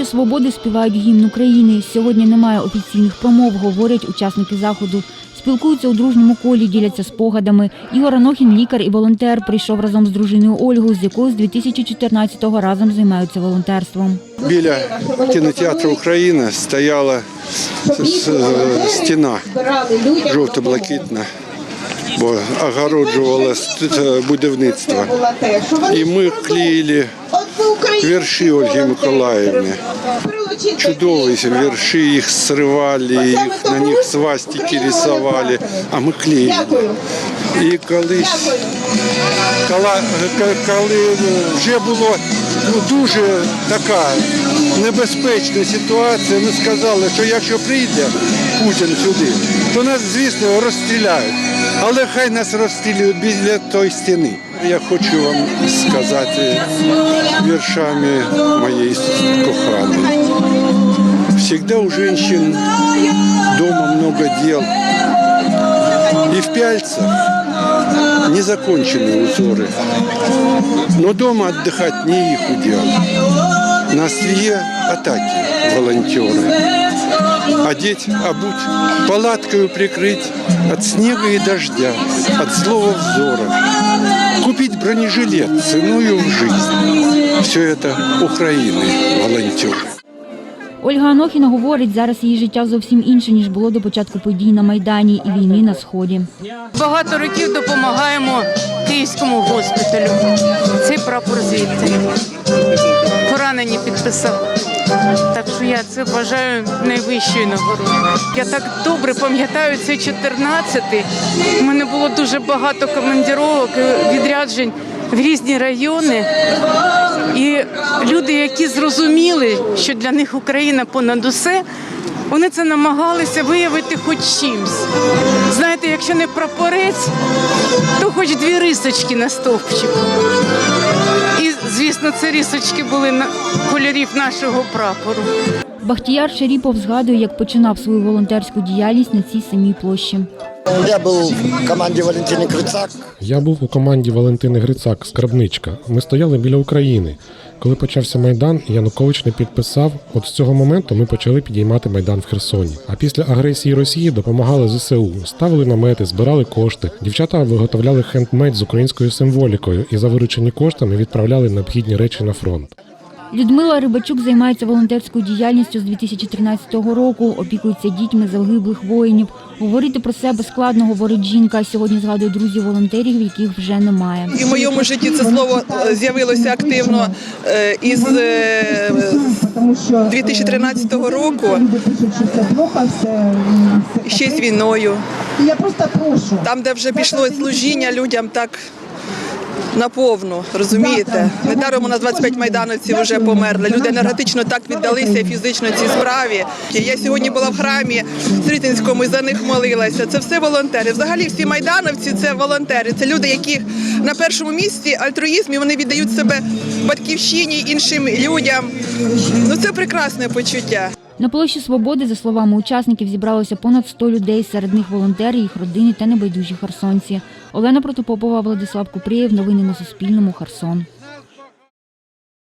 Свободи співають гімн України. Сьогодні немає офіційних промов, говорять учасники заходу. Спілкуються у дружньому колі, діляться спогадами. Ігор Анохін, лікар і волонтер, прийшов разом з дружиною Ольгою, з якою з 2014-го разом займаються волонтерством. Біля кінотеатру Україна стояла стіна жовто-блакитна, бо огороджувала будівництво. І ми клеїли вірші Ольги Миколаївни. Чудові вірші, їх сривали, їх, на них свастики рисували, а ми клеїли. І колись, коли, коли вже було ну, дуже така небезпечна ситуація, ми сказали, що якщо прийде Путін сюди, то нас, звісно, розстріляють. Але хай нас розстрілюють біля тої стіни. Я хочу вам сказати віршами моєї коханої. Всегда у женщин дома много дел. И в Пяльцах незаконченные узоры. Но дома отдыхать не их удел. На острие атаки волонтеры. Одеть, обуть, палаткою прикрыть от снега и дождя, от злого взора. Купить бронежилет ценою в жизнь. Все это Украины волонтеры. Ольга Анохіна говорить, зараз її життя зовсім інше, ніж було до початку подій на Майдані і війни на Сході. Багато років допомагаємо київському госпіталю. Цей прапор звідти. Поранені підписав. Так що я це вважаю найвищою нагородою. Я так добре пам'ятаю цей 14-й. У мене було дуже багато командіровок, і відряджень в різні райони. І люди, які зрозуміли, що для них Україна понад усе, вони це намагалися виявити хоч чимсь. Знаєте, якщо не прапорець, хоч дві рисочки на стовпчику. І, звісно, це рисочки були на кольорів нашого прапору. Бахтіяр Шаріпов згадує, як починав свою волонтерську діяльність на цій самій площі. Я був в команді Валентини Крицак. Я був у команді Валентини Грицак, скарбничка. Ми стояли біля України. Коли почався майдан, Янукович не підписав. От з цього моменту ми почали підіймати майдан в Херсоні. А після агресії Росії допомагали ЗСУ, ставили намети, збирали кошти. Дівчата виготовляли хендмейд з українською символікою і за виручені коштами відправляли необхідні речі на фронт. Людмила Рибачук займається волонтерською діяльністю з 2013 року, опікується дітьми загиблих воїнів. Говорити про себе складно, говорить жінка. Сьогодні згадує друзів волонтерів, яких вже немає. І в моєму житті це слово е, з'явилося активно е, із е, 2013 року, ще з війною. Я просто прошу. Там, де вже пішло служіння людям так наповну, розумієте? Недаром у нас 25 майдановців вже померли. Люди енергетично так віддалися фізично цій справі. Я сьогодні була в храмі Срітинському і за них молилася. Це все волонтери. Взагалі всі майдановці це волонтери. Це люди, які на першому місці альтруїзм і вони віддають себе батьківщині, іншим людям. Ну це прекрасне почуття. На площі Свободи, за словами учасників, зібралося понад 100 людей. Серед них волонтери, їх родини та небайдужі херсонці. Олена Протопопова, Владислав Купрієв. Новини на Суспільному. Херсон.